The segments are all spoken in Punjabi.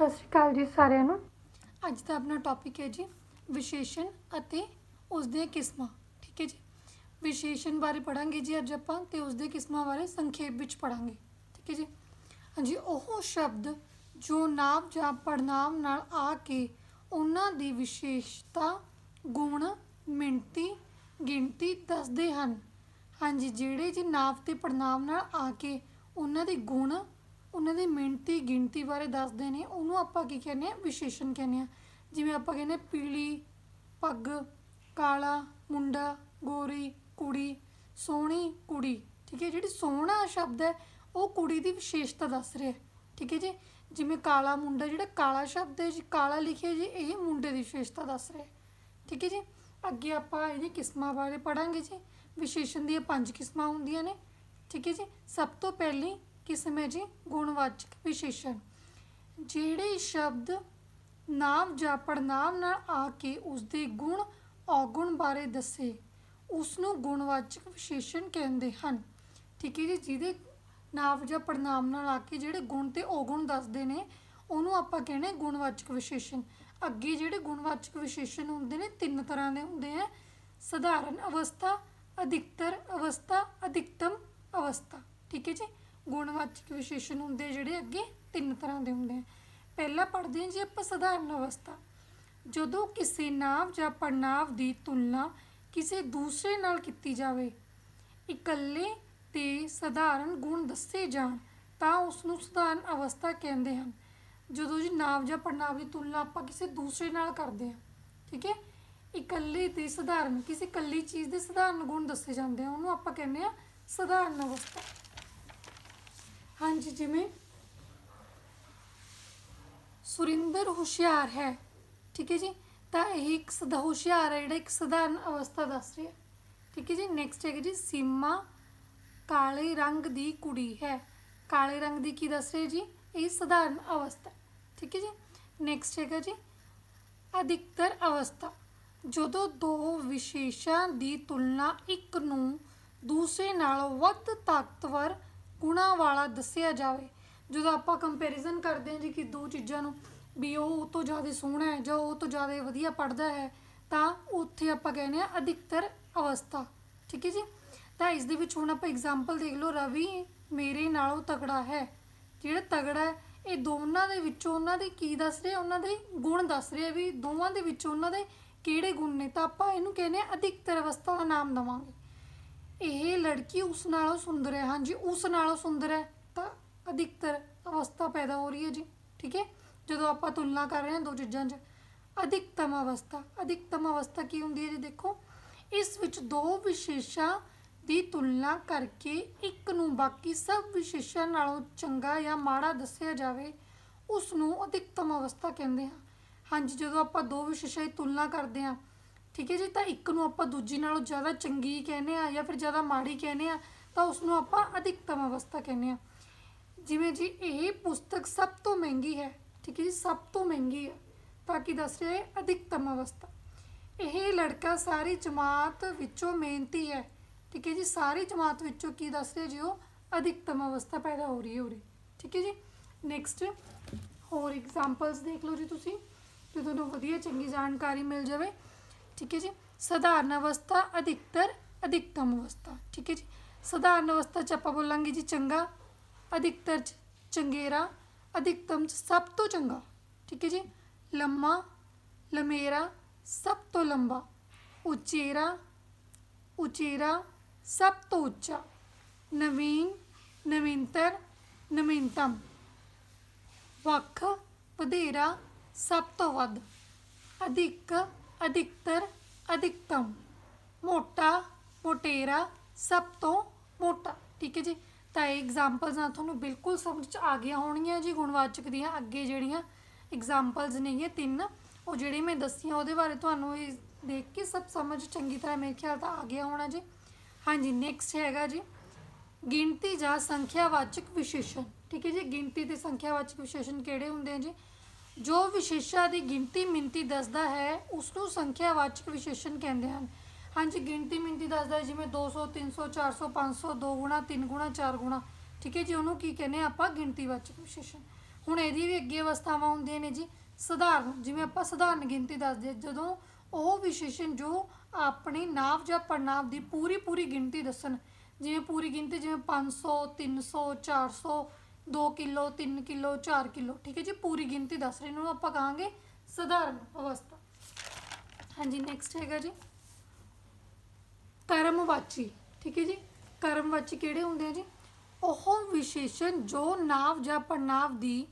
ਸਤਿ ਸ਼੍ਰੀ ਅਕਾਲ ਜੀ ਸਾਰਿਆਂ ਨੂੰ। ਅੱਜ ਦਾ ਆਪਣਾ ਟੌਪਿਕ ਹੈ ਜੀ ਵਿਸ਼ੇਸ਼ਣ ਅਤੇ ਉਸ ਦੀਆਂ ਕਿਸਮਾਂ, ਠੀਕ ਹੈ ਜੀ? ਵਿਸ਼ੇਸ਼ਣ ਬਾਰੇ ਪੜਾਂਗੇ ਜੀ ਅੱਜ ਆਪਾਂ ਤੇ ਉਸ ਦੇ ਕਿਸਮਾਂ ਬਾਰੇ ਸੰਖੇਪ ਵਿੱਚ ਪੜਾਂਗੇ ਠੀਕ ਹੈ ਜੀ? ਹਾਂਜੀ, ਉਹ ਸ਼ਬਦ ਜੋ ਨਾਮ ਜਾਂ ਪੜਨਾਮ ਨਾਲ ਆ ਕੇ ਉਹਨਾਂ ਦੀ ਵਿਸ਼ੇਸ਼ਤਾ, ਗੁਣ ਮਿਣਤੀ ਗਿਣਤੀ ਦੱਸਦੇ ਹਨ। ਹਾਂਜੀ, ਜਿਹੜੇ ਜੀ ਨਾਮ ਤੇ ਪੜਨਾਮ ਨਾਲ ਆ ਕੇ ਉਹਨਾਂ ਦੇ ਗੁਣ ਉਹਨਾਂ ਦੀ ਮਿਣਤੀ ਗਿਣਤੀ ਬਾਰੇ ਦੱਸਦੇ ਨੇ, ਉਹਨੂੰ ਆਪਾਂ ਕੀ ਕਹਿੰਦੇ ਆ ਵਿਸ਼ੇਸ਼ਣ ਕਹਿੰਦੇ ਆ ਜਿਵੇਂ ਆਪਾਂ ਕਹਿੰਦੇ ਹਾਂ ਪੀਲੀ, ਪੱਗ, ਕਾਲਾ, ਮੁੰਡਾ, ਗੋਰੀ, ਕੁੜੀ, ਸੋਹਣੀ, ਕੁੜੀ। ਠੀਕ ਹੈ, ਜਿਹੜੀ ਸੋਹਣਾ ਸ਼ਬਦ ਹੈ, ਉਹ ਕੁੜੀ ਦੀ ਵਿਸ਼ੇਸ਼ਤਾ ਦੱਸ ਰਿਹਾ ਠੀਕ ਹੈ ਜੀ? ਜਿਵੇਂ ਕਾਲਾ ਮੁੰਡਾ, ਜਿਹੜਾ ਕਾਲਾ ਸ਼ਬਦ ਹੈ ਜੀ, ਕਾਲਾ ਲਿਖਿਆ ਜੀ, ਇਹ ਮੁੰਡੇ ਦੀ ਵਿਸ਼ੇਸ਼ਤਾ ਦੱਸ ਰਿਹਾ ਠੀਕ ਹੈ ਜੀ? ਅੱਗੇ ਆਪਾਂ ਇਹਦੀ ਕਿਸਮਾਂ ਬਾਰੇ ਪੜਾਂਗੇ ਜੀ। ਵਿਸ਼ੇਸ਼ਣ ਦੀਆਂ ਪੰਜ ਕਿਸਮਾਂ ਹੁੰਦੀਆਂ ਨੇ। ਠੀਕ ਹੈ ਜੀ? ਸਭ ਤੋਂ ਪਹਿਲੀ ਕਿਸਮ ਹੈ ਜੀ? ਗੁਣਵਾਚਕ ਵਿਸ਼ੇਸ਼ਣ। ਜਿਹੜੇ ਸ਼ਬਦ ਨਾਮ ਜਾਂ ਪੜਨਾਮ ਨਾਲ ਆ ਕੇ ਉਸ ਦੇ ਗੁਣ, ਔਗੁਣ ਬਾਰੇ ਦੱਸੇ ਉਸ ਨੂੰ ਗੁਣਵਾਚਕ ਵਿਸ਼ੇਸ਼ਣ ਕਹਿੰਦੇ ਹਨ। ਠੀਕ ਹੈ ਜੀ? ਜਿਹਦੇ ਨਾਮ ਜਾਂ ਪੜਨਾਮ ਨਾਲ ਆ ਕੇ ਜਿਹੜੇ ਗੁਣ ਤੇ ਔਗੁਣ ਦੱਸਦੇ ਨੇ, ਉਹਨੂੰ ਆਪਾਂ ਕਹਿੰਦੇ ਗੁਣਵਾਚਕ ਵਿਸ਼ੇਸ਼ਣ। ਅੱਗੇ ਜਿਹੜੇ ਗੁਣਵਾਚਕ ਵਿਸ਼ੇਸ਼ਣ ਹੁੰਦੇ ਨੇ, ਤਿੰਨ ਤਰ੍ਹਾਂ ਦੇ ਹੁੰਦੇ ਆ। ਸਧਾਰਨ ਅਵਸਥਾ, ਅਧਿਕਤਰ ਅਵਸਥਾ, ਅਧਿਕਤਮ ਅਵਸਥਾ। ਠੀਕ ਹੈ ਜੀ? ਗੁਣਵਾਚਕ ਵਿਸ਼ੇਸ਼ਣ ਹੁੰਦੇ ਜਿਹੜੇ ਅੱਗੇ ਤਿੰਨ ਤਰ੍ਹਾਂ ਦੇ ਹੁੰਦੇ ਆ। ਪਹਿਲਾ ਪੜ੍ਹਦੇ ਹਾਂ ਜੀ ਆਪਾਂ ਸਧਾਰਨ ਅਵਸਥਾ। ਜਦੋਂ ਕਿਸੇ ਨਾਮ ਜਾਂ ਪੜਨਾਵ ਦੀ ਤੁਲਨਾ ਕਿਸੇ ਦੂਸਰੇ ਨਾਲ ਕੀਤੀ ਜਾਵੇ, ਇਕੱਲੇ ਤੇ ਸਧਾਰਨ ਗੁਣ ਦੱਸੇ ਜਾਣ, ਤਾਂ ਉਸ ਨੂੰ ਸਧਾਰਨ ਅਵਸਥਾ ਕਹਿੰਦੇ ਹਨ। ਜਦੋਂ ਜੀ ਨਾਮ ਜਾਂ ਪੜਨਾਵ ਦੀ ਤੁਲਨਾ ਆਪਾਂ ਕਿਸੇ ਦੂਸਰੇ ਨਾਲ ਕਰਦੇ ਹਾਂ, ਠੀਕ ਹੈ? ਇਕੱਲੇ ਤੇ ਸਧਾਰਨ, ਕਿਸੇ ਇਕੱਲੀ ਚੀਜ਼ ਦੇ ਸਧਾਰਨ ਗੁਣ ਦੱਸੇ ਜਾਂਦੇ ਆ, ਉਹਨੂੰ ਆਪਾਂ ਕਹਿੰਦੇ ਆ ਸਧਾਰਨ ਅਵਸਥਾ। ਹਾਂਜੀ, ਜਿਵੇਂ ਸੁਰਿੰਦਰ ਹੁਸ਼ਿਆਰ ਹੈ, ਠੀਕ ਹੈ ਜੀ? ਤਾਂ ਇਹ ਇੱਕ ਸਦਾ ਹੁਸ਼ਿਆਰ ਹੈ, ਜਿਹੜਾ ਇੱਕ ਸਧਾਰਨ ਅਵਸਥਾ ਦੱਸ ਰਿਹਾ ਠੀਕ ਹੈ ਜੀ? ਨੈਕਸਟ ਹੈਗਾ ਜੀ, ਸੀਮਾ ਕਾਲੇ ਰੰਗ ਦੀ ਕੁੜੀ ਹੈ। ਕਾਲੇ ਰੰਗ ਦੀ ਕੀ ਦੱਸ ਰਿਹਾ ਜੀ? ਇਹ ਸਧਾਰਨ ਅਵਸਥਾ, ਠੀਕ ਹੈ ਜੀ? ਨੈਕਸਟ ਹੈਗਾ ਜੀ, ਅਧਿਕਤਰ ਅਵਸਥਾ। ਜਦੋਂ ਦੋ ਵਿਸ਼ੇਸ਼ਾਂ ਦੀ ਤੁਲਨਾ ਇੱਕ ਨੂੰ ਦੂਸਰੇ ਨਾਲੋਂ ਵੱਧ ਤਾਕਤਵਰ ਗੁਣਾਂ ਵਾਲਾ ਦੱਸਿਆ ਜਾਵੇ, ਜਦੋਂ ਆਪਾਂ ਕੰਪੈਰੀਜ਼ਨ ਕਰਦੇ ਹਾਂ ਜੀ ਕਿ ਦੋ ਚੀਜ਼ਾਂ ਨੂੰ ਵੀ ਉਹ ਉਹ ਤੋਂ ਜ਼ਿਆਦਾ ਸੋਹਣਾ ਹੈ ਜਾਂ ਉਹ ਤੋਂ ਜ਼ਿਆਦਾ ਵਧੀਆ ਪੜ੍ਹਦਾ ਹੈ, ਤਾਂ ਉੱਥੇ ਆਪਾਂ ਕਹਿੰਦੇ ਆ ਅਧਿਕਤਰ ਅਵਸਥਾ, ਠੀਕ ਹੈ ਜੀ? ਤਾਂ ਇਸ ਦੇ ਵਿੱਚ ਹੁਣ ਆਪਾਂ ਐਗਜ਼ਾਮਪਲ ਦੇਖ ਲਓ, ਰਵੀ ਮੇਰੇ ਨਾਲੋਂ ਤਗੜਾ ਹੈ। ਜਿਹੜਾ ਤਗੜਾ ਹੈ, ਇਹ ਦੋਨਾਂ ਦੇ ਵਿੱਚੋਂ ਉਹਨਾਂ ਦੇ ਕੀ ਦੱਸ ਰਿਹਾ? ਉਹਨਾਂ ਦੇ ਗੁਣ ਦੱਸ ਰਿਹਾ ਵੀ ਦੋਵਾਂ ਦੇ ਵਿੱਚੋਂ ਉਹਨਾਂ ਦੇ ਕਿਹੜੇ ਗੁਣ ਨੇ? ਤਾਂ ਆਪਾਂ ਇਹਨੂੰ ਕਹਿੰਦੇ ਆ ਅਧਿਕਤਰ ਅਵਸਥਾ ਦਾ ਨਾਮ ਦਵਾਂਗੇ। ਇਹ ਲੜਕੀ ਉਸ ਨਾਲੋਂ ਸੁੰਦਰ ਹੈ, ਹਾਂਜੀ, ਉਸ ਨਾਲੋਂ ਸੁੰਦਰ ਹੈ ਤਾਂ ਅਧਿਕਤਰ ਅਵਸਥਾ ਪੈਦਾ ਹੋ ਰਹੀ ਹੈ ਜੀ, ਠੀਕ ਹੈ? ਜਦੋਂ ਆਪਾਂ ਤੁਲਨਾ ਕਰ ਰਹੇ ਹਾਂ ਦੋ ਚੀਜ਼ਾਂ 'ਚ, ਅਧਿਕਤਮ ਅਵਸਥਾ ਅਧਿਕਤਮ ਅਵਸਥਾ ਕੀ ਹੁੰਦੀ ਹੈ ਜੀ ਦੇਖੋ, ਇਸ ਵਿੱਚ ਦੋ ਵਿਸ਼ੇਸ਼ਾਂ ਦੀ ਤੁਲਨਾ ਕਰਕੇ ਇੱਕ ਨੂੰ ਬਾਕੀ ਸਭ ਵਿਸ਼ੇਸ਼ਾਂ ਨਾਲੋਂ ਚੰਗਾ ਜਾਂ ਮਾੜਾ ਦੱਸਿਆ ਜਾਵੇ, ਉਸ ਨੂੰ ਅਧਿਕਤਮ ਅਵਸਥਾ ਕਹਿੰਦੇ ਹਾਂ। ਹਾਂਜੀ, ਜਦੋਂ ਆਪਾਂ ਦੋ ਵਿਸ਼ੇਸ਼ਾਂ ਦੀ ਤੁਲਨਾ ਕਰਦੇ ਹਾਂ ਠੀਕ ਹੈ, ਜੀ ਤਾਂ ਇੱਕ ਨੂੰ ਆਪਾਂ ਦੂਜੀ ਨਾਲੋਂ ਜ਼ਿਆਦਾ ਚੰਗੀ ਕਹਿੰਦੇ ਆ ਜਾਂ ਫਿਰ ਜ਼ਿਆਦਾ ਮਾੜੀ ਕਹਿੰਦੇ ਆ ਤਾਂ ਉਸ ਨੂੰ ਆਪਾਂ ਅਧਿਕਤਮ ਅਵਸਥਾ ਕਹਿੰਦੇ ਆ ਜਿਵੇਂ ਜੀ, ਇਹ ਪੁਸਤਕ ਸਭ ਤੋਂ ਮਹਿੰਗੀ ਹੈ, ਠੀਕ ਹੈ ਜੀ, ਸਭ ਤੋਂ ਮਹਿੰਗੀ ਹੈ, ਤਾਂ ਕਿ ਦੱਸ ਰਿਹਾ ਹੈ ਅਧਿਕਤਮ ਅਵਸਥਾ। ਇਹ ਲੜਕਾ ਸਾਰੀ ਜਮਾਤ ਵਿੱਚੋਂ ਮਿਹਨਤੀ ਹੈ, ਠੀਕ ਹੈ ਜੀ, ਸਾਰੀ ਜਮਾਤ ਵਿੱਚੋਂ ਕੀ ਦੱਸ ਰਿਹਾ ਜੀ ਉਹ? ਅਧਿਕਤਮ ਅਵਸਥਾ ਪੈਦਾ ਹੋ ਰਹੀ ਹੈ ਉਰੇ, ਠੀਕ ਹੈ ਜੀ। ਨੈਕਸਟ ਹੋਰ ਐਗਜ਼ਾਮਪਲਸ ਦੇਖ ਲਓ ਜੀ ਤੁਸੀਂ ਤੇ ਤੁਹਾਨੂੰ ਵਧੀਆ ਚੰਗੀ ਜਾਣਕਾਰੀ ਮਿਲ ਜਾਵੇ। ਠੀਕ ਹੈ ਜੀ? ਸਧਾਰਨ ਅਵਸਥਾ, ਅਧਿਕਤਰ, ਅਧਿਕਤਮ ਅਵਸਥਾ, ਠੀਕ ਹੈ ਜੀ? ਸਧਾਰਨ ਅਵਸਥਾ ਚ ਆਪਾਂ ਬੋਲਾਂਗੇ ਜੀ ਚੰਗਾ, ਅਧਿਕਤਰ ਚ ਚੰਗੇਰਾ, ਅਧਿਕਤਮ ਚ ਸਭ ਤੋਂ ਚੰਗਾ, ਠੀਕ ਹੈ ਜੀ? ਲੰਮਾ, ਲਮੇਰਾ, ਸਭ ਤੋਂ ਲੰਬਾ, ਉਚੇਰਾ ਉਚੇਰਾ, ਸਭ ਤੋਂ ਉੱਚਾ, ਨਵੀਨ, ਨਵੀਨਤਰ, ਨਵੀਨਤਮ, ਵੱਖ, ਵਧੇਰਾ, ਸਭ ਤੋਂ ਵੱਧ, ਅਧਿਕ, ਅਧਿਕਤਰ ਅਧਿਕਤਮ, ਮੋਟਾ, ਮੋਟੇਰਾ, ਸਭ ਤੋਂ ਮੋਟਾ। ਠੀਕ ਹੈ ਜੀ? ਤਾਂ ਇਹ ਐਗਜ਼ਾਮਪਲਸ ਨਾਲ ਤੁਹਾਨੂੰ ਬਿਲਕੁਲ ਸਮਝ ਚ ਆ ਗਿਆ ਹੋਣਗੀਆਂ ਜੀ, ਗੁਣਵਾਚਕ ਦੀਆਂ ਅੱਗੇ ਜਿਹੜੀਆਂ ਐਗਜ਼ਾਮਪਲਸ ਨੇਗੀਆਂ ਤਿੰਨ। ਉਹ ਜਿਹੜੀ ਮੈਂ ਦੱਸੀਆਂ, ਉਹਦੇ ਬਾਰੇ ਤੁਹਾਨੂੰ ਇਹ ਦੇਖ ਕੇ ਸਭ ਸਮਝ ਚੰਗੀ ਤਰ੍ਹਾਂ ਮੇਰੇ ਖਿਆਲ ਤਾਂ ਆ ਗਿਆ ਹੋਣਾ ਜੀ। ਹਾਂਜੀ ਨੈਕਸਟ ਹੈਗਾ ਜੀ। ਗਿਣਤੀ ਜਾਂ ਸੰਖਿਆਵਾਚਕ ਵਿਸ਼ੇਸ਼ਣ। ਠੀਕ ਹੈ ਜੀ? ਗਿਣਤੀ ਤੇ ਸੰਖਿਆਵਾਚਕ ਵਿਸ਼ੇਸ਼ਣ ਕਿਹੜੇ ਹੁੰਦੇ ਆ ਜੀ? ਜੋ ਵਿਸ਼ੇਸ਼ਾ ਦੀ ਗਿਣਤੀ ਮਿੰਤੀ ਦੱਸਦਾ ਹੈ ਉਸ ਨੂੰ ਸੰਖਿਆਵਾਚਕ ਵਿਸ਼ੇਸ਼ਣ ਕਹਿੰਦੇ ਹਨ। ਹਾਂਜੀ, ਗਿਣਤੀ ਮਿੰਤੀ ਦੱਸਦਾ ਹੈ, ਜਿਵੇਂ 200 300 400 500 2 ਗੁਣਾ 3 ਗੁਣਾ 4 ਗੁਣਾ। ਠੀਕ ਹੈ ਜੀ, ਉਹਨੂੰ ਕੀ ਕਹਿੰਦੇ ਆ ਆਪਾਂ? ਗਿਣਤੀਵਾਚਕ ਵਿਸ਼ੇਸ਼ਣ। ਹੁਣ ਇਹਦੀ ਵੀ ਅੱਗੇ ਅਵਸਥਾਵਾਂ ਹੁੰਦੀਆਂ ਨੇ ਜੀ। ਸਧਾਰਨ, ਜਿਵੇਂ ਆਪਾਂ ਸਧਾਰਨ ਗਿਣਤੀ ਦੱਸਦੇ ਜਦੋਂ ਉਹ ਵਿਸ਼ੇਸ਼ਣ ਜੋ ਆਪਣੀ ਨਾਵ ਜਾਂ ਪੜਨਾਂਵ ਦੀ ਪੂਰੀ ਪੂਰੀ ਗਿਣਤੀ ਦੱਸਣ, ਜਿਵੇਂ ਪੂਰੀ ਗਿਣਤੀ ਜਿਵੇਂ 500 300 400 2 ਕਿਲੋ 3 ਕਿਲੋ 4 ਕਿਲੋ, ਠੀਕ ਹੈ ਜੀ? ਪੂਰੀ ਗਿਣਤੀ ਦੱਸ ਰਹੇ ਨੂੰ ਆਪਾਂ ਕਹਾਂਗੇ ਸਧਾਰਨ ਅਵਸਥਾ। ਹਾਂਜੀ ਨੈਕਸਟ ਹੈਗਾ ਜੀ। ਕਰਮਵਾਚੀ, ਠੀਕ ਹੈ ਜੀ? ਕਰਮਵਾਚੀ ਕਿਹੜੇ ਹੁੰਦੇ ਆ ਜੀ? ਉਹ ਵਿਸ਼ੇਸ਼ਣ ਜੋ ਨਾਵ ਜਾਂ ਪੜਨਾਂਵ ਦੀ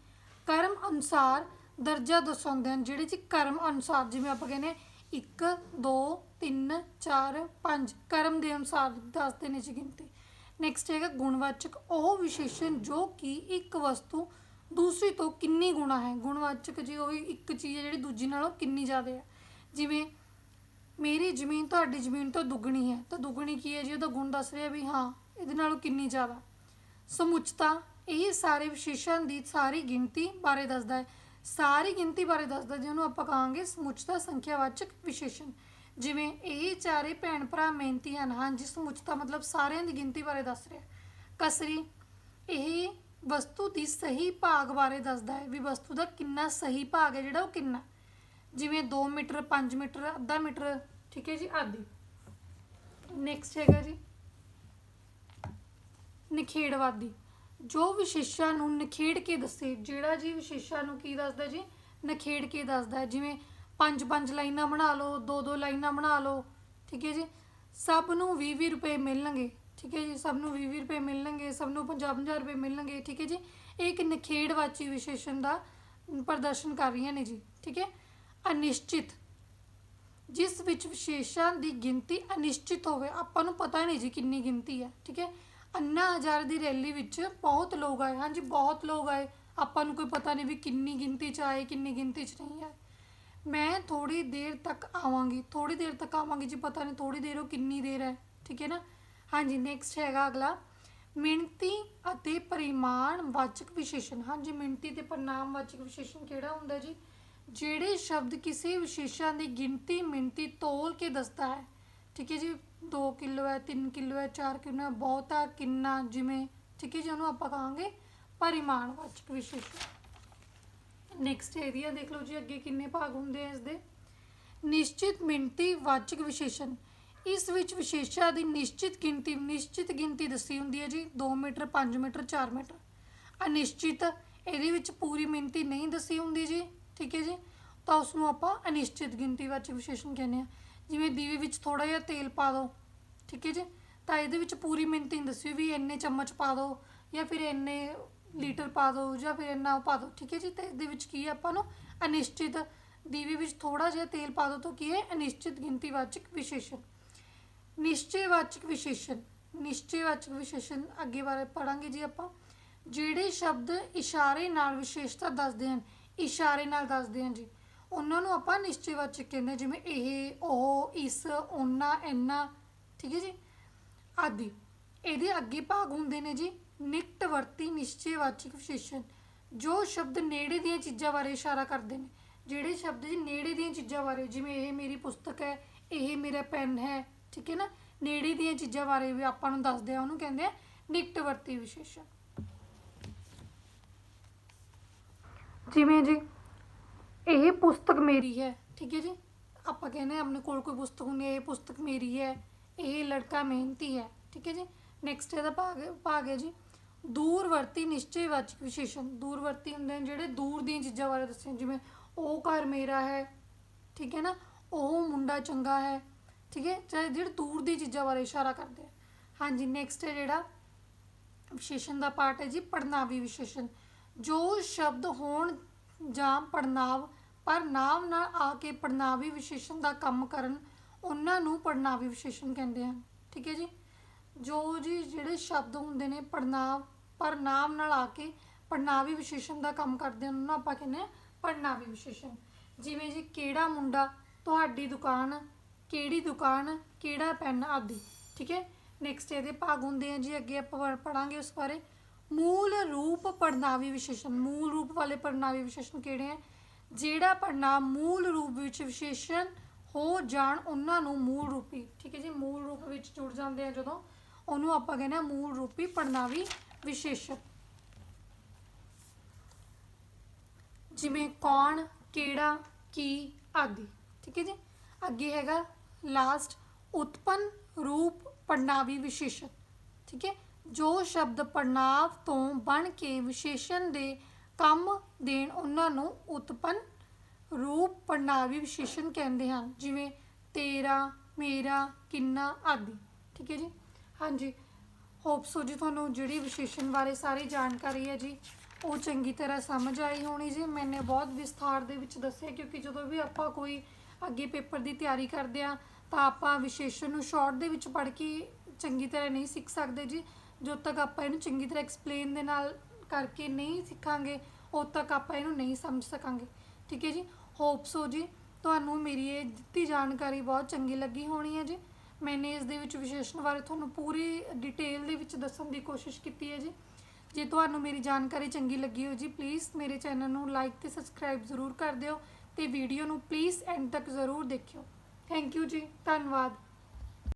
ਕਰਮ ਅਨੁਸਾਰ ਦਰਜਾ ਦਰਸਾਉਂਦੇ ਹਨ। ਜਿਹੜੇ ਜੀ ਕਰਮ ਅਨੁਸਾਰ, ਜਿਵੇਂ ਆਪਾਂ ਕਹਿੰਦੇ 1 2 3 4 5 ਕਰਮ ਦੇ ਅਨੁਸਾਰ ਦੱਸਦੇ ਨੇ ਜੀ ਗਿਣਤੀ। ਨੈਕਸਟ ਹੈਗਾ ਗੁਣਵਾਚਕ। ਉਹ ਵਿਸ਼ੇਸ਼ਣ ਜੋ ਕਿ ਇੱਕ ਵਸਤੂ ਦੂਸਰੀ ਤੋਂ ਕਿੰਨੀ ਗੁਣਾ ਹੈ। ਗੁਣਵਾਚਕ ਜੀ ਉਹ ਇੱਕ ਚੀਜ਼ ਹੈ ਜਿਹੜੀ ਦੂਜੀ ਨਾਲੋਂ ਕਿੰਨੀ ਜ਼ਿਆਦਾ ਹੈ। ਜਿਵੇਂ ਮੇਰੀ ਜ਼ਮੀਨ ਤੁਹਾਡੀ ਜ਼ਮੀਨ ਤੋਂ ਦੁੱਗਣੀ ਹੈ। ਤਾਂ ਦੁੱਗਣੀ ਕੀ ਹੈ ਜੀ? ਉਹਦਾ ਗੁਣ ਦੱਸ ਰਿਹਾ ਵੀ ਹਾਂ, ਇਹਦੇ ਨਾਲੋਂ ਕਿੰਨੀ ਜ਼ਿਆਦਾ। ਸਮੁੱਚਤਾ, ਇਹ ਸਾਰੇ ਵਿਸ਼ੇਸ਼ਣ ਦੀ ਸਾਰੀ ਗਿਣਤੀ ਬਾਰੇ ਦੱਸਦਾ ਹੈ। ਸਾਰੀ ਗਿਣਤੀ ਬਾਰੇ ਦੱਸਦਾ ਜਿਹਨੂੰ ਆਪਾਂ ਕਹਾਂਗੇ ਸਮੁੱਚਤਾ ਸੰਖਿਆਵਾਚਕ ਵਿਸ਼ੇਸ਼ਣ। ਜਿਵੇਂ ਇਹ ਚਾਰੇ ਭੈਣ ਭਰਾ ਮਿਹਨਤੀ ਹਨ ਹਾਂਜੀ ਸਮੁੱਚਤਾ ਮਤਲਬ ਸਾਰਿਆਂ ਦੀ ਗਿਣਤੀ ਬਾਰੇ ਦੱਸ ਰਿਹਾ ਕਸਰੀ, ਇਹ ਵਸਤੂ ਦੀ ਸਹੀ ਭਾਗ ਬਾਰੇ ਦੱਸਦਾ ਹੈ ਵੀ ਵਸਤੂ ਦਾ ਕਿੰਨਾ ਸਹੀ ਭਾਗ ਹੈ, ਜਿਹੜਾ ਉਹ ਕਿੰਨਾ ਜਿਵੇਂ 2 ਮੀਟਰ 5 ਮੀਟਰ, ਅੱਧਾ ਮੀਟਰ, ਠੀਕ ਹੈ ਜੀ, ਆਦਿ। ਨੈਕਸਟ ਹੈਗਾ ਜੀ। ਨਿਖੇੜਵਾਦੀ। ਜੋ ਵਿਸ਼ੇਸ਼ਾਂ ਨੂੰ ਨਿਖੇੜ ਕੇ ਦੱਸੇ, ਜਿਹੜਾ ਜੀ ਵਿਸ਼ੇਸ਼ਾਂ ਨੂੰ ਕੀ ਦੱਸਦਾ ਜੀ? ਨਿਖੇੜ ਕੇ ਦੱਸਦਾ ਜਿਵੇਂ ਪੰਜ ਪੰਜ ਲਾਈਨਾਂ ਬਣਾ ਲਓ, ਦੋ ਦੋ ਲਾਈਨਾਂ ਬਣਾ ਲਓ, ਠੀਕ ਹੈ ਜੀ? ਸਭ ਨੂੰ 20 20 ਰੁਪਏ ਮਿਲਣਗੇ, ਠੀਕ ਹੈ ਜੀ? ਸਭ ਨੂੰ 20 20 ਰੁਪਏ ਮਿਲਣਗੇ, ਸਭ ਨੂੰ 50 50 ਰੁਪਏ ਮਿਲਣਗੇ, ਠੀਕ ਹੈ ਜੀ? ਇਹ ਇੱਕ ਨਿਖੇੜਵਾਚੀ ਵਿਸ਼ੇਸ਼ਣ ਦਾ ਪ੍ਰਦਰਸ਼ਨ ਕਰ ਰਹੀਆਂ ਨੇ ਜੀ, ਠੀਕ ਹੈ? ਅਨਿਸ਼ਚਿਤ। ਜਿਸ ਵਿੱਚ ਵਿਸ਼ੇਸ਼ਾਂ ਦੀ ਗਿਣਤੀ ਅਨਿਸ਼ਚਿਤ ਹੋਵੇ, ਆਪਾਂ ਨੂੰ ਪਤਾ ਨਹੀਂ ਜੀ ਕਿੰਨੀ ਗਿਣਤੀ ਹੈ, ਠੀਕ ਹੈ? ਅੰਨਾ ਹਜ਼ਾਰ ਦੀ ਰੈਲੀ ਵਿੱਚ ਬਹੁਤ ਲੋਕ ਆਏ, ਹਾਂਜੀ, ਬਹੁਤ ਲੋਕ ਆਏ। ਆਪਾਂ ਨੂੰ ਕੋਈ ਪਤਾ ਨਹੀਂ ਵੀ ਕਿੰਨੀ ਗਿਣਤੀ ਚ ਆਏ, ਕਿੰਨੀ ਗਿਣਤੀ ਚ ਨਹੀਂ ਆਏ। ਮੈਂ ਥੋੜੀ ਦੇਰ ਤੱਕ ਆਵਾਂਗੀ ਥੋੜੀ ਦੇਰ ਤੱਕ ਆਵਾਂਗੀ ਜੀ ਪਤਾ ਨਹੀਂ ਥੋੜੀ ਦੇਰ ਉਹ ਕਿੰਨੀ ਦੇਰ ਹੈ, ਠੀਕ ਹੈ ਨਾ? ਹਾਂਜੀ ਨੈਕਸਟ ਹੈਗਾ ਅਗਲਾ। ਮਿਣਤੀ ਅਤੇ ਪਰਿਮਾਣ ਵਾਚਕ ਵਿਸ਼ੇਸ਼ਣ। ਹਾਂਜੀ, ਮਿਣਤੀ ਤੇ ਪਰਿਮਾਣ ਵਾਚਕ ਵਿਸ਼ੇਸ਼ਣ ਕਿਹੜਾ ਹੁੰਦਾ ਜੀ? ਜਿਹੜੇ ਸ਼ਬਦ ਕਿਸੇ ਵਿਸ਼ੇਸ਼ਾਂ ਦੀ ਗਿਣਤੀ ਮਿਣਤੀ ਤੋਲ ਕੇ ਦੱਸਦਾ ਹੈ, ਠੀਕ ਹੈ ਜੀ? 2 ਕਿਲੋ ਹੈ 3 ਕਿਲੋ ਹੈ 4 ਕਿਲੋ ਹੈ, ਬਹੁਤਾ ਕਿੰਨਾ, ਜਿਵੇਂ, ਠੀਕ ਹੈ ਜੀ? ਉਹਨੂੰ ਆਪਾਂ ਕਹਾਂਗੇ ਪਰਿਮਾਣ ਵਾਚਕ ਵਿਸ਼ੇਸ਼ਣ। ਨੈਕਸਟ ਏਰੀਆ ਦੇਖ ਲਓ ਜੀ, ਅੱਗੇ ਕਿੰਨੇ ਭਾਗ ਹੁੰਦੇ ਆ ਇਸ ਦੇ ਨਿਸ਼ਚਿਤ ਮਿਣਤੀ ਵਾਚਕ ਵਿਸ਼ੇਸ਼ਣ। ਇਸ ਵਿੱਚ ਵਿਸ਼ੇਸ਼ਾਂ ਦੀ ਨਿਸ਼ਚਿਤ ਗਿਣਤੀ ਨਿਸ਼ਚਿਤ ਗਿਣਤੀ ਦੱਸੀ ਹੁੰਦੀ ਹੈ ਜੀ 2 ਮੀਟਰ 5 ਮੀਟਰ 4 ਮੀਟਰ। ਅਨਿਸ਼ਚਿਤ, ਇਹਦੇ ਵਿੱਚ ਪੂਰੀ ਮਿਣਤੀ ਨਹੀਂ ਦੱਸੀ ਹੁੰਦੀ ਜੀ, ਠੀਕ ਹੈ ਜੀ? ਤਾਂ ਉਸ ਨੂੰ ਆਪਾਂ ਅਨਿਸ਼ਚਿਤ ਗਿਣਤੀ ਵਾਚਕ ਵਿਸ਼ੇਸ਼ਣ ਕਹਿੰਦੇ ਆ ਜਿਵੇਂ ਦੀਵੇ ਵਿੱਚ ਥੋੜਾ ਜਿਹਾ ਤੇਲ ਪਾ ਦਿਓ ਠੀਕ ਹੈ ਜੀ? ਤਾਂ ਇਹਦੇ ਵਿੱਚ ਪੂਰੀ ਮਿਣਤੀ ਦੱਸੀ ਵੀ ਇੰਨੇ ਚਮਚ ਪਾ ਦਿਓ ਜਾਂ ਫਿਰ ਇੰਨੇ ਲੀਟਰ ਪਾ ਦਿਓ ਜਾਂ ਫਿਰ ਇੰਨਾ ਉਹ ਪਾ ਦਿਓ ਠੀਕ ਹੈ ਜੀ? ਤੇ ਇਹਦੇ ਵਿੱਚ ਕੀ ਹੈ ਆਪਾਂ ਨੂੰ? ਅਨਿਸ਼ਚਿਤ ਦੀਵੇ ਵਿੱਚ ਥੋੜਾ ਜਿਹਾ ਤੇਲ ਪਾ ਦਿਓ ਤਾਂ ਕੀ ਹੈ? ਅਨਿਸ਼ਚਿਤ ਗਿਣਤੀ ਵਾਚਕ ਵਿਸ਼ੇਸ਼ਣ। ਨਿਸ਼ਚੈਵਾਚਕ ਵਿਸ਼ੇਸ਼ਣ ਨਿਸ਼ਚੈਵਾਚਕ ਵਿਸ਼ੇਸ਼ਣ ਅੱਗੇ ਬਾਰੇ ਪੜਾਂਗੇ ਜੀ ਆਪਾਂ। ਜਿਹੜੇ ਸ਼ਬਦ ਇਸ਼ਾਰੇ ਨਾਲ ਵਿਸ਼ੇਸ਼ਤਾ ਦੱਸਦੇ ਹਨ, ਇਸ਼ਾਰੇ ਨਾਲ ਦੱਸਦੇ ਹਨ ਜੀ, ਉਹਨਾਂ ਨੂੰ ਆਪਾਂ ਨਿਸ਼ਚੈਵਾਚਕ ਕਹਿੰਦੇ ਜਿਵੇਂ ਇਹ, ਉਹ, ਇਸ, ਉਹਨਾਂ, ਇੰਨਾ, ਠੀਕ ਹੈ ਜੀ? ਆਦਿ। ਇਹਦੇ ਅੱਗੇ ਭਾਗ ਹੁੰਦੇ ਨੇ ਜੀ। ਨਿਕਟਵਰਤੀ ਨਿਸ਼ਚੈਵਾਚਕ ਵਿਸ਼ੇਸ਼ਣ, ਜੋ ਸ਼ਬਦ ਨੇੜੇ ਦੀਆਂ ਚੀਜ਼ਾਂ ਬਾਰੇ ਇਸ਼ਾਰਾ ਕਰਦੇ ਨੇ। ਜਿਹੜੇ ਸ਼ਬਦ ਜੀ ਨੇੜੇ ਦੀਆਂ ਚੀਜ਼ਾਂ ਬਾਰੇ, ਜਿਵੇਂ ਇਹ ਮੇਰੀ ਪੁਸਤਕ ਹੈ, ਇਹ ਮੇਰਾ ਪੈਨ ਹੈ, ਠੀਕ ਹੈ ਨਾ? ਨੇੜੇ ਦੀਆਂ ਚੀਜ਼ਾਂ ਬਾਰੇ ਵੀ ਆਪਾਂ ਨੂੰ ਦੱਸਦੇ ਆ, ਉਹਨੂੰ ਕਹਿੰਦੇ ਆ ਨਿਕਟਵਰਤੀ ਵਿਸ਼ੇਸ਼ਣ। ਜਿਵੇਂ ਜੀ, ਇਹ ਪੁਸਤਕ ਮੇਰੀ ਹੈ, ਠੀਕ ਹੈ ਜੀ? ਆਪਾਂ ਕਹਿੰਦੇ ਹਾਂ ਆਪਣੇ ਕੋਲ ਕੋਈ ਪੁਸਤਕ ਹੁੰਦੀ ਹੈ, ਇਹ ਪੁਸਤਕ ਮੇਰੀ ਹੈ, ਇਹ ਲੜਕਾ ਮਿਹਨਤੀ ਹੈ, ਠੀਕ ਹੈ ਜੀ? ਨੈਕਸਟ ਇਹਦਾ ਭਾਗ ਭਾਗ ਹੈ ਜੀ ਦੂਰਵਰਤੀ ਨਿਸ਼ਚੈਵਾਚਕ ਵਿਸ਼ੇਸ਼ਣ। ਦੂਰਵਰਤੀ ਹੁੰਦੇ ਨੇ ਜਿਹੜੇ ਦੂਰ ਦੀਆਂ ਚੀਜ਼ਾਂ ਬਾਰੇ ਦੱਸਦੇ ਜਿਵੇਂ ਉਹ ਘਰ ਮੇਰਾ ਹੈ, ਠੀਕ ਹੈ ਨਾ? ਉਹ ਮੁੰਡਾ ਚੰਗਾ ਹੈ, ਠੀਕ ਹੈ? ਚਾਹੇ ਜਿਹੜੇ ਦੂਰ ਦੀ ਚੀਜ਼ਾਂ ਬਾਰੇ ਇਸ਼ਾਰਾ ਕਰਦੇ ਆ। ਹਾਂਜੀ ਨੈਕਸਟ ਹੈ ਜਿਹੜਾ ਵਿਸ਼ੇਸ਼ਣ ਦਾ ਪਾਰਟ ਹੈ ਜੀ ਪੜਨਾਵੀ ਵਿਸ਼ੇਸ਼ਣ। ਜੋ ਸ਼ਬਦ ਹੋਣ ਜਾਂ ਪੜਨਾਵ ਪਰ ਨਾਮ ਨਾਲ ਆ ਕੇ ਪੜਨਾਵੀ ਵਿਸ਼ੇਸ਼ਣ ਦਾ ਕੰਮ ਕਰਨ, ਉਹਨਾਂ ਨੂੰ ਪੜਨਾਵੀ ਵਿਸ਼ੇਸ਼ਣ ਕਹਿੰਦੇ ਹਨ। ਠੀਕ ਹੈ ਜੀ? ਜੋ ਜੀ ਜਿਹੜੇ ਸ਼ਬਦ ਹੁੰਦੇ ਨੇ ਪੜਨਾਵ ਪਰ ਨਾਮ ਨਾਲ ਆ ਕੇ ਪੜਨਾਵੀ ਵਿਸ਼ੇਸ਼ਣ ਦਾ ਕੰਮ ਕਰਦੇ ਉਹਨਾਂ ਨੂੰ ਆਪਾਂ ਕਹਿੰਦੇ ਆ ਪੜਨਾਵੀ ਵਿਸ਼ੇਸ਼ਣ। ਜਿਵੇਂ ਜੀ ਕਿਹੜਾ ਮੁੰਡਾ, ਤੁਹਾਡੀ ਦੁਕਾਨ, ਕਿਹੜੀ ਦੁਕਾਨ, ਕਿਹੜਾ ਪੈਨ ਆਦਿ, ਠੀਕ ਹੈ? ਨੈਕਸਟ ਇਹਦੇ ਭਾਗ ਹੁੰਦੇ ਆ ਜੀ, ਅੱਗੇ ਆਪਾਂ ਪੜਾਂਗੇ ਉਸ ਬਾਰੇ। ਮੂਲ ਰੂਪ ਪੜਨਾਵੀ ਵਿਸ਼ੇਸ਼ਣ, ਮੂਲ ਰੂਪ ਵਾਲੇ ਪੜਨਾਵੀ ਵਿਸ਼ੇਸ਼ਣ ਕਿਹੜੇ ਆ? ਜਿਹੜਾ ਪੜਨਾਮ ਮੂਲ ਰੂਪ ਵਿੱਚ ਵਿਸ਼ੇਸ਼ਣ ਹੋ ਜਾਣ, ਉਹਨਾਂ ਨੂੰ ਮੂਲ ਰੂਪੀ, ਠੀਕ ਹੈ ਜੀ? ਮੂਲ ਰੂਪ ਵਿੱਚ ਜੁੜ ਜਾਂਦੇ ਆ ਜਦੋਂ। ਉਹਨੂੰ ਆਪਾਂ ਕਹਿੰਦੇ ਆ ਮੂਲ ਰੂਪੀ ਪੜਨਾਵੀ ਵਿਸ਼ੇਸ਼ਕ ਜਿਵੇਂ ਕੌਣ, ਕਿਹੜਾ, ਕੀ ਆਦਿ, ਠੀਕ ਹੈ ਜੀ? ਅੱਗੇ ਹੈਗਾ ਲਾਸਟ ਉਤਪੰਨ, ਰੂਪ ਪੜਨਾਵੀ ਵਿਸ਼ੇਸ਼ਕ ਠੀਕ ਹੈ? ਜੋ ਸ਼ਬਦ ਪੜਨਾਵ ਤੋਂ ਬਣ ਕੇ ਵਿਸ਼ੇਸ਼ਣ ਦੇ ਕੰਮ ਦੇਣ ਉਹਨਾਂ ਨੂੰ ਉਤਪੰਨ, ਰੂਪ ਪੜਨਾਵੀ ਵਿਸ਼ੇਸ਼ਣ ਕਹਿੰਦੇ ਹਨ, ਜਿਵੇਂ ਤੇਰਾ, ਮੇਰਾ, ਕਿੰਨਾ ਆਦਿ, ਠੀਕ ਹੈ ਜੀ? ਹਾਂਜੀ। ਹੋਪ ਸੋ ਜੀ ਤੁਹਾਨੂੰ ਜਿਹੜੀ ਵਿਸ਼ੇਸ਼ਣ ਬਾਰੇ ਸਾਰੀ ਜਾਣਕਾਰੀ ਹੈ ਜੀ, ਉਹ ਚੰਗੀ ਤਰ੍ਹਾਂ ਸਮਝ ਆਈ ਹੋਣੀ ਜੀ। ਮੈਨੇ ਬਹੁਤ ਵਿਸਥਾਰ ਦੇ ਵਿੱਚ ਦੱਸਿਆ, ਕਿਉਂਕਿ ਜਦੋਂ ਵੀ ਆਪਾਂ ਕੋਈ ਅੱਗੇ ਪੇਪਰ ਦੀ ਤਿਆਰੀ ਕਰਦੇ ਆ ਤਾਂ ਆਪਾਂ ਵਿਸ਼ੇਸ਼ਣ ਨੂੰ ਸ਼ਾਰਟ ਦੇ ਵਿੱਚ ਪੜ੍ਹ ਕੇ ਚੰਗੀ ਤਰ੍ਹਾਂ ਨਹੀਂ ਸਿੱਖ ਸਕਦੇ ਜੀ। ਜਦੋਂ ਤੱਕ ਆਪਾਂ ਇਹਨੂੰ ਚੰਗੀ ਤਰ੍ਹਾਂ ਐਕਸਪਲੇਨ ਦੇ ਨਾਲ ਕਰਕੇ ਨਹੀਂ ਸਿੱਖਾਂਗੇ, ਉਦੋਂ ਤੱਕ ਆਪਾਂ ਇਹਨੂੰ ਨਹੀਂ ਸਮਝ ਸਕਾਂਗੇ। ਠੀਕ ਹੈ ਜੀ? ਹੋਪ ਸੋ ਜੀ, ਤੁਹਾਨੂੰ ਮੇਰੀ ਇਹ ਦਿੱਤੀ ਜਾਣਕਾਰੀ ਬਹੁਤ ਚੰਗੀ ਲੱਗੀ ਹੋਣੀ ਹੈ ਜੀ। ਮੈਨੇ ਇਸ ਦੇ ਵਿੱਚ ਵਿਸ਼ੇਸ਼ਣ ਬਾਰੇ ਤੁਹਾਨੂੰ ਪੂਰੀ ਡਿਟੇਲ ਦੇ ਵਿੱਚ ਦੱਸਣ ਦੀ ਕੋਸ਼ਿਸ਼ ਕੀਤੀ ਹੈ ਜੀ। ਜੇ ਤੁਹਾਨੂੰ ਮੇਰੀ ਜਾਣਕਾਰੀ ਚੰਗੀ ਲੱਗੀ ਹੋ ਜੀ ਪਲੀਜ਼ ਮੇਰੇ ਚੈਨਲ ਨੂੰ ਲਾਈਕ ਤੇ ਸਬਸਕ੍ਰਾਈਬ ਜ਼ਰੂਰ ਕਰ ਦਿਓ ਤੇ ਵੀਡੀਓ ਨੂੰ ਪਲੀਜ਼ ਐਂਡ ਤੱਕ ਜ਼ਰੂਰ ਦੇਖਿਓ। ਥੈਂਕ ਯੂ ਜੀ, ਧੰਨਵਾਦ।